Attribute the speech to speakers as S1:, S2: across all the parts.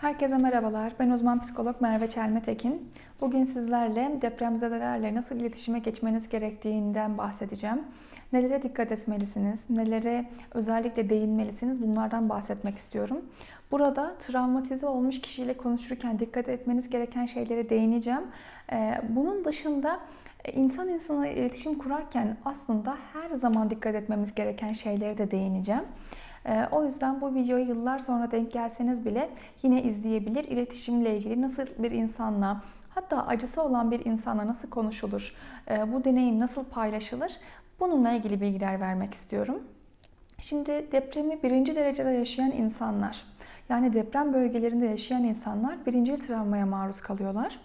S1: Herkese merhabalar. Ben uzman psikolog Merve Çelmetekin. Bugün sizlerle depremzedelerle nasıl iletişime geçmeniz gerektiğinden bahsedeceğim. Nelere dikkat etmelisiniz, nelere özellikle değinmelisiniz bunlardan bahsetmek istiyorum. Burada travmatize olmuş kişiyle konuşurken dikkat etmeniz gereken şeylere değineceğim. Ee, bunun dışında e, insan insana iletişim kurarken aslında her zaman dikkat etmemiz gereken şeylere de değineceğim. Ee, o yüzden bu videoyu yıllar sonra denk gelseniz bile yine izleyebilir. İletişimle ilgili nasıl bir insanla hatta acısı olan bir insanla nasıl konuşulur, e, bu deneyim nasıl paylaşılır bununla ilgili bilgiler vermek istiyorum. Şimdi depremi birinci derecede yaşayan insanlar, yani deprem bölgelerinde yaşayan insanlar birinci travmaya maruz kalıyorlar.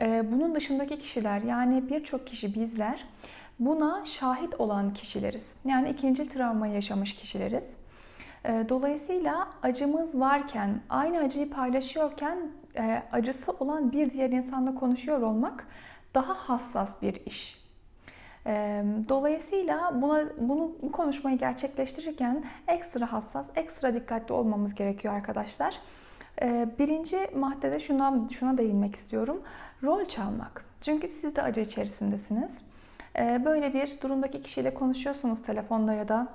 S1: Ee, bunun dışındaki kişiler yani birçok kişi bizler buna şahit olan kişileriz. Yani ikinci travmayı yaşamış kişileriz. Ee, dolayısıyla acımız varken, aynı acıyı paylaşıyorken e, acısı olan bir diğer insanla konuşuyor olmak daha hassas bir iş. Ee, dolayısıyla buna bunu bu konuşmayı gerçekleştirirken ekstra hassas, ekstra dikkatli olmamız gerekiyor arkadaşlar. Ee, birinci maddede şuna şuna değinmek istiyorum. Rol çalmak. Çünkü siz de acı içerisindesiniz. Böyle bir durumdaki kişiyle konuşuyorsunuz telefonda ya da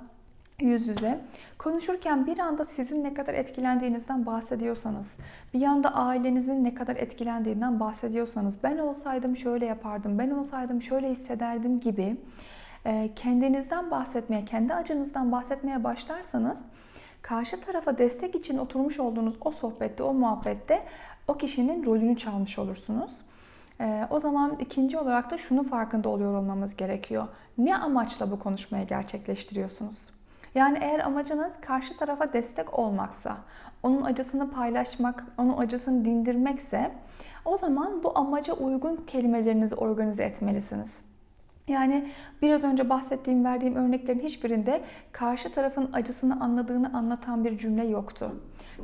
S1: yüz yüze. Konuşurken bir anda sizin ne kadar etkilendiğinizden bahsediyorsanız, bir anda ailenizin ne kadar etkilendiğinden bahsediyorsanız, ben olsaydım şöyle yapardım, ben olsaydım şöyle hissederdim gibi e, kendinizden bahsetmeye, kendi acınızdan bahsetmeye başlarsanız, karşı tarafa destek için oturmuş olduğunuz o sohbette, o muhabbette o kişinin rolünü çalmış olursunuz. E, o zaman ikinci olarak da şunu farkında oluyor olmamız gerekiyor. Ne amaçla bu konuşmayı gerçekleştiriyorsunuz? Yani eğer amacınız karşı tarafa destek olmaksa, onun acısını paylaşmak, onun acısını dindirmekse o zaman bu amaca uygun kelimelerinizi organize etmelisiniz. Yani biraz önce bahsettiğim, verdiğim örneklerin hiçbirinde karşı tarafın acısını anladığını anlatan bir cümle yoktu.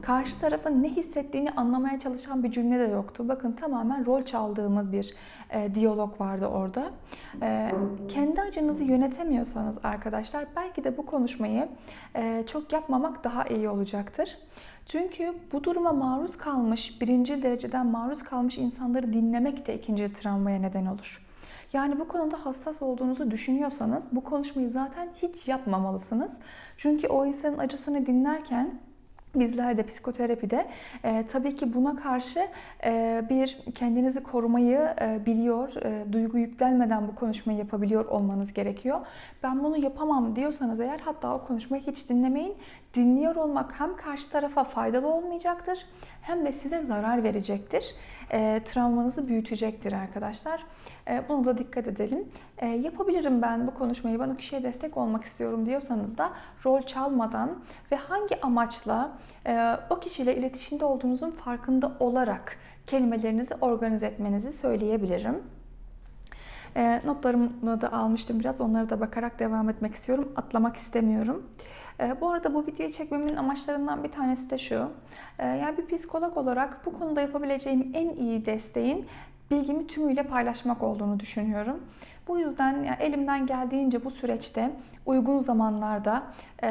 S1: Karşı tarafın ne hissettiğini anlamaya çalışan bir cümle de yoktu. Bakın tamamen rol çaldığımız bir e, diyalog vardı orada. E, kendi acınızı yönetemiyorsanız arkadaşlar belki de bu konuşmayı e, çok yapmamak daha iyi olacaktır. Çünkü bu duruma maruz kalmış, birinci dereceden maruz kalmış insanları dinlemek de ikinci travmaya neden olur. Yani bu konuda hassas olduğunuzu düşünüyorsanız bu konuşmayı zaten hiç yapmamalısınız. Çünkü o insanın acısını dinlerken Bizler de psikoterapide e, tabii ki buna karşı e, bir kendinizi korumayı e, biliyor, e, duygu yüklenmeden bu konuşmayı yapabiliyor olmanız gerekiyor. Ben bunu yapamam diyorsanız eğer hatta o konuşmayı hiç dinlemeyin. Dinliyor olmak hem karşı tarafa faydalı olmayacaktır hem de size zarar verecektir. E, travmanızı büyütecektir arkadaşlar. E, buna da dikkat edelim. E, yapabilirim ben bu konuşmayı, bana kişiye destek olmak istiyorum diyorsanız da rol çalmadan ve hangi amaçla e, o kişiyle iletişimde olduğunuzun farkında olarak kelimelerinizi organize etmenizi söyleyebilirim. E, notlarımı da almıştım biraz. Onlara da bakarak devam etmek istiyorum. Atlamak istemiyorum. E, bu arada bu videoyu çekmemin amaçlarından bir tanesi de şu. E, yani bir psikolog olarak bu konuda yapabileceğim en iyi desteğin bilgimi tümüyle paylaşmak olduğunu düşünüyorum. Bu yüzden yani elimden geldiğince bu süreçte uygun zamanlarda e,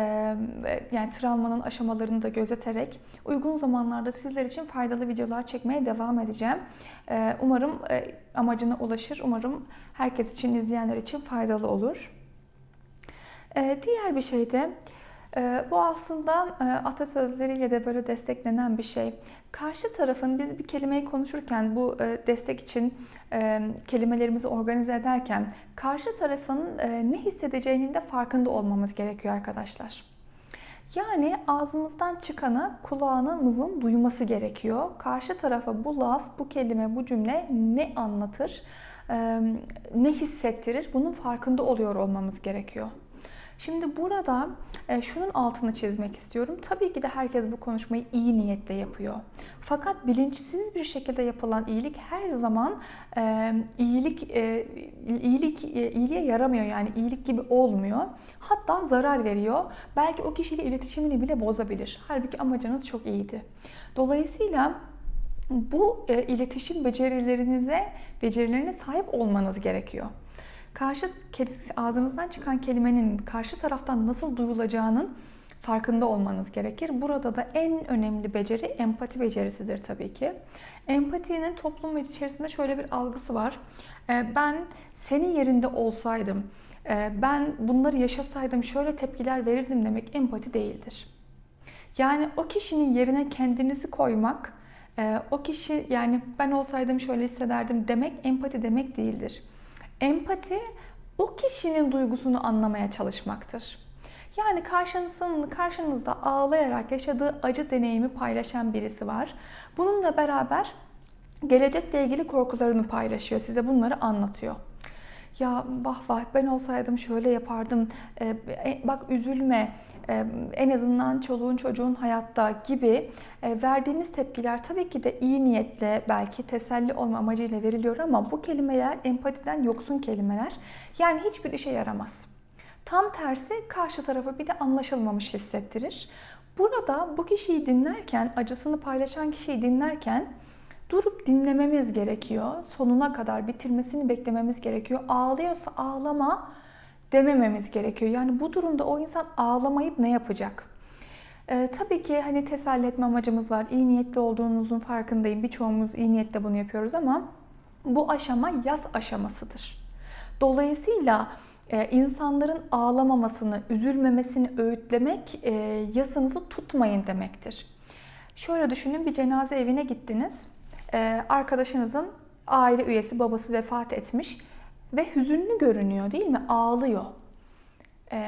S1: yani travmanın aşamalarını da gözeterek uygun zamanlarda sizler için faydalı videolar çekmeye devam edeceğim. E, umarım e, amacına ulaşır. Umarım herkes için, izleyenler için faydalı olur. E, diğer bir şey de bu aslında atasözleriyle de böyle desteklenen bir şey. Karşı tarafın biz bir kelimeyi konuşurken bu e, destek için e, kelimelerimizi organize ederken karşı tarafın e, ne hissedeceğinin de farkında olmamız gerekiyor arkadaşlar. Yani ağzımızdan çıkanı kulağınızın duyması gerekiyor. Karşı tarafa bu laf, bu kelime, bu cümle ne anlatır, ne hissettirir bunun farkında oluyor olmamız gerekiyor. Şimdi burada e, şunun altını çizmek istiyorum. Tabii ki de herkes bu konuşmayı iyi niyetle yapıyor. Fakat bilinçsiz bir şekilde yapılan iyilik her zaman e, iyilik e, iyilik e, iyiliğe yaramıyor yani iyilik gibi olmuyor. Hatta zarar veriyor. Belki o kişiyle iletişimini bile bozabilir. Halbuki amacınız çok iyiydi. Dolayısıyla bu e, iletişim becerilerinize, becerilerine sahip olmanız gerekiyor karşı ağzınızdan çıkan kelimenin karşı taraftan nasıl duyulacağının farkında olmanız gerekir. Burada da en önemli beceri empati becerisidir tabii ki. Empatinin toplum içerisinde şöyle bir algısı var. Ee, ben senin yerinde olsaydım, e, ben bunları yaşasaydım şöyle tepkiler verirdim demek empati değildir. Yani o kişinin yerine kendinizi koymak, e, o kişi yani ben olsaydım şöyle hissederdim demek empati demek değildir. Empati o kişinin duygusunu anlamaya çalışmaktır. Yani karşınızın, karşınızda ağlayarak yaşadığı acı deneyimi paylaşan birisi var. Bununla beraber gelecekle ilgili korkularını paylaşıyor. Size bunları anlatıyor. Ya vah vah ben olsaydım şöyle yapardım. Ee, bak üzülme. Ee, en azından çoluğun çocuğun hayatta gibi e, verdiğimiz tepkiler tabii ki de iyi niyetle belki teselli olma amacıyla veriliyor ama bu kelimeler empatiden yoksun kelimeler. Yani hiçbir işe yaramaz. Tam tersi karşı tarafa bir de anlaşılmamış hissettirir. Burada bu kişiyi dinlerken, acısını paylaşan kişiyi dinlerken durup dinlememiz gerekiyor. Sonuna kadar bitirmesini beklememiz gerekiyor. Ağlıyorsa ağlama demememiz gerekiyor. Yani bu durumda o insan ağlamayıp ne yapacak? Ee, tabii ki hani teselli etme amacımız var. İyi niyetli olduğunuzun farkındayım. Birçoğumuz iyi niyetle bunu yapıyoruz ama bu aşama yaz aşamasıdır. Dolayısıyla e, insanların ağlamamasını, üzülmemesini öğütlemek e, yasınızı tutmayın demektir. Şöyle düşünün bir cenaze evine gittiniz. E, arkadaşınızın aile üyesi babası vefat etmiş ve hüzünlü görünüyor değil mi? Ağlıyor. E,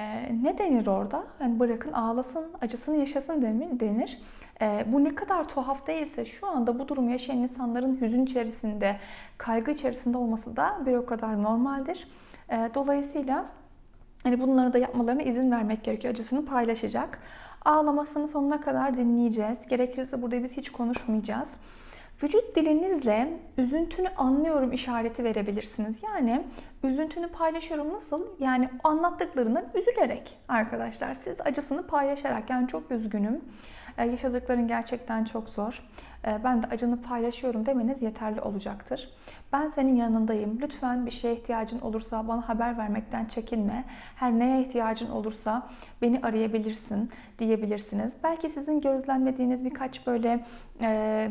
S1: ne denir orada? Yani bırakın ağlasın, acısını yaşasın denir. E, bu ne kadar tuhaf değilse şu anda bu durumu yaşayan insanların hüzün içerisinde, kaygı içerisinde olması da bir o kadar normaldir. E, dolayısıyla hani bunları da yapmalarına izin vermek gerekiyor. Acısını paylaşacak. Ağlamasını sonuna kadar dinleyeceğiz. Gerekirse burada biz hiç konuşmayacağız. Vücut dilinizle üzüntünü anlıyorum işareti verebilirsiniz. Yani üzüntünü paylaşıyorum nasıl? Yani anlattıklarından üzülerek arkadaşlar. Siz acısını paylaşarak yani çok üzgünüm. Ee, yaşadıkların gerçekten çok zor. Ee, ben de acını paylaşıyorum demeniz yeterli olacaktır. Ben senin yanındayım. Lütfen bir şeye ihtiyacın olursa bana haber vermekten çekinme. Her neye ihtiyacın olursa beni arayabilirsin diyebilirsiniz. Belki sizin gözlemlediğiniz birkaç böyle e, e,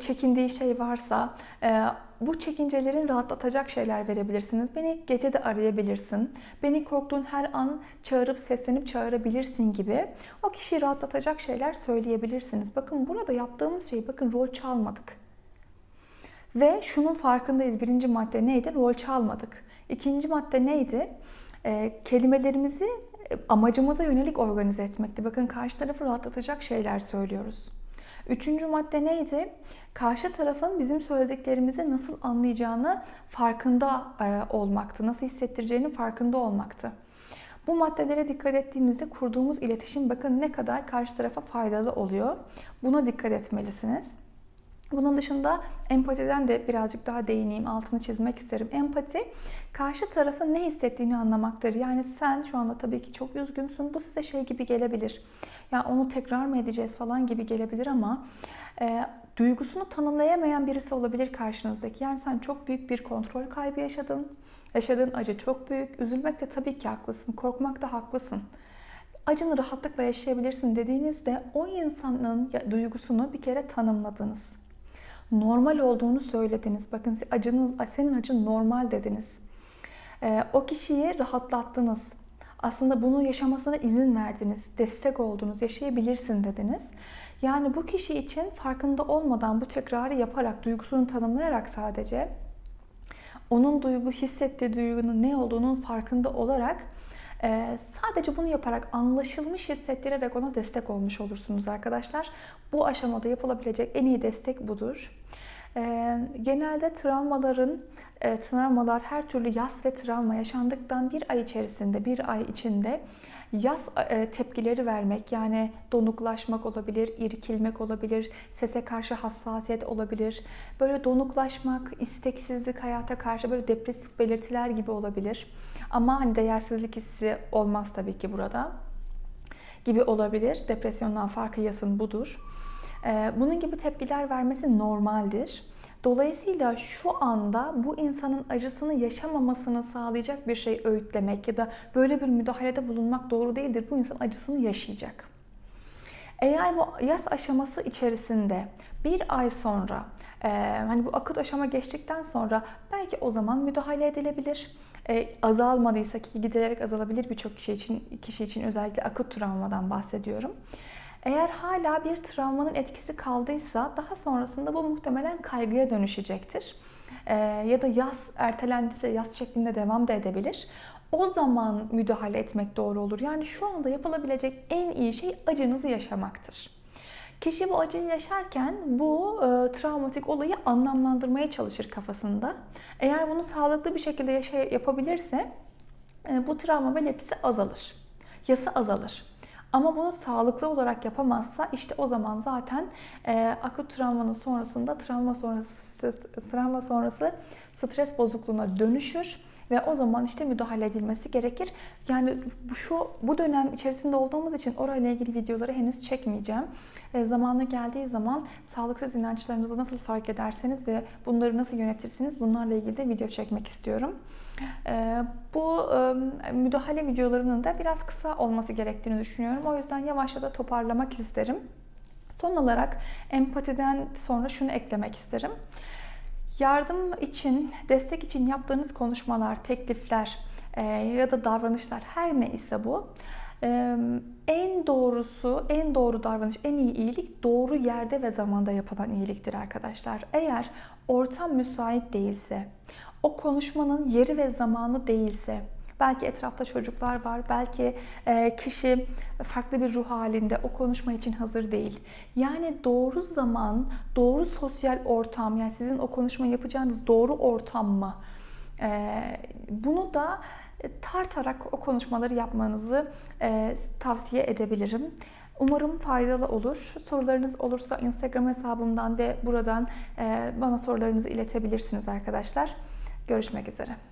S1: çekindiği şey varsa e, bu çekincelerin rahatlatacak şeyler verebilirsiniz. Beni gece de arayabilirsin. Beni korktuğun her an çağırıp seslenip çağırabilirsin gibi o kişiyi rahatlatacak şeyler söyleyebilirsiniz. Bakın burada yaptığımız şey bakın rol çalmadık. Ve şunun farkındayız. Birinci madde neydi? Rol çalmadık. İkinci madde neydi? E, kelimelerimizi amacımıza yönelik organize etmekti. Bakın karşı tarafı rahatlatacak şeyler söylüyoruz. Üçüncü madde neydi? Karşı tarafın bizim söylediklerimizi nasıl anlayacağını farkında e, olmaktı. Nasıl hissettireceğinin farkında olmaktı. Bu maddelere dikkat ettiğimizde kurduğumuz iletişim bakın ne kadar karşı tarafa faydalı oluyor. Buna dikkat etmelisiniz. Bunun dışında empatiden de birazcık daha değineyim, altını çizmek isterim. Empati, karşı tarafın ne hissettiğini anlamaktır. Yani sen şu anda tabii ki çok üzgünsün. Bu size şey gibi gelebilir. Ya onu tekrar mı edeceğiz falan gibi gelebilir ama e, duygusunu tanımlayamayan birisi olabilir karşınızdaki. Yani sen çok büyük bir kontrol kaybı yaşadın. Yaşadığın acı çok büyük. Üzülmekte tabii ki haklısın. Korkmakta haklısın acını rahatlıkla yaşayabilirsin dediğinizde o insanın duygusunu bir kere tanımladınız normal olduğunu söylediniz. Bakın acınız, senin acın normal dediniz. Ee, o kişiyi rahatlattınız. Aslında bunu yaşamasına izin verdiniz, destek oldunuz, yaşayabilirsin dediniz. Yani bu kişi için farkında olmadan bu tekrarı yaparak, duygusunu tanımlayarak sadece onun duygu hissettiği duygunun ne olduğunun farkında olarak ee, sadece bunu yaparak anlaşılmış hissettirerek ona destek olmuş olursunuz arkadaşlar. Bu aşamada yapılabilecek en iyi destek budur. Ee, genelde travmaların, e, travmalar her türlü yas ve travma yaşandıktan bir ay içerisinde, bir ay içinde yaz e, tepkileri vermek yani donuklaşmak olabilir, irkilmek olabilir, sese karşı hassasiyet olabilir. Böyle donuklaşmak, isteksizlik, hayata karşı böyle depresif belirtiler gibi olabilir. Ama hani değersizlik hissi olmaz tabii ki burada gibi olabilir. Depresyondan farkı yasın budur. E, bunun gibi tepkiler vermesi normaldir. Dolayısıyla şu anda bu insanın acısını yaşamamasını sağlayacak bir şey öğütlemek ya da böyle bir müdahalede bulunmak doğru değildir. Bu insan acısını yaşayacak. Eğer bu yaz aşaması içerisinde bir ay sonra e, hani bu akut aşama geçtikten sonra belki o zaman müdahale edilebilir. E, azalmadıysa ki giderek azalabilir birçok kişi için kişi için özellikle akut travmadan bahsediyorum. Eğer hala bir travmanın etkisi kaldıysa daha sonrasında bu muhtemelen kaygıya dönüşecektir. E, ya da yaz ertelendiyse yaz şeklinde devam da edebilir o zaman müdahale etmek doğru olur. Yani şu anda yapılabilecek en iyi şey acınızı yaşamaktır. Kişi bu acıyı yaşarken bu e, travmatik olayı anlamlandırmaya çalışır kafasında. Eğer bunu sağlıklı bir şekilde yaşa yapabilirse e, bu travma belirtisi azalır. Yası azalır. Ama bunu sağlıklı olarak yapamazsa işte o zaman zaten e, akut travmanın sonrasında travma sonrası travma sonrası stres bozukluğuna dönüşür ve o zaman işte müdahale edilmesi gerekir. Yani bu şu bu dönem içerisinde olduğumuz için orayla ilgili videoları henüz çekmeyeceğim. E, zamanı geldiği zaman sağlıksız inançlarınızı nasıl fark ederseniz ve bunları nasıl yönetirsiniz bunlarla ilgili de video çekmek istiyorum. E, bu e, müdahale videolarının da biraz kısa olması gerektiğini düşünüyorum. O yüzden yavaşça da toparlamak isterim. Son olarak empatiden sonra şunu eklemek isterim. Yardım için, destek için yaptığınız konuşmalar, teklifler e, ya da davranışlar her ne ise bu e, en doğrusu, en doğru davranış, en iyi iyilik doğru yerde ve zamanda yapılan iyiliktir arkadaşlar. Eğer ortam müsait değilse, o konuşmanın yeri ve zamanı değilse, Belki etrafta çocuklar var, belki e, kişi farklı bir ruh halinde o konuşma için hazır değil. Yani doğru zaman, doğru sosyal ortam, yani sizin o konuşma yapacağınız doğru ortam mı? E, bunu da tartarak o konuşmaları yapmanızı e, tavsiye edebilirim. Umarım faydalı olur. Sorularınız olursa Instagram hesabımdan ve buradan bana sorularınızı iletebilirsiniz arkadaşlar. Görüşmek üzere.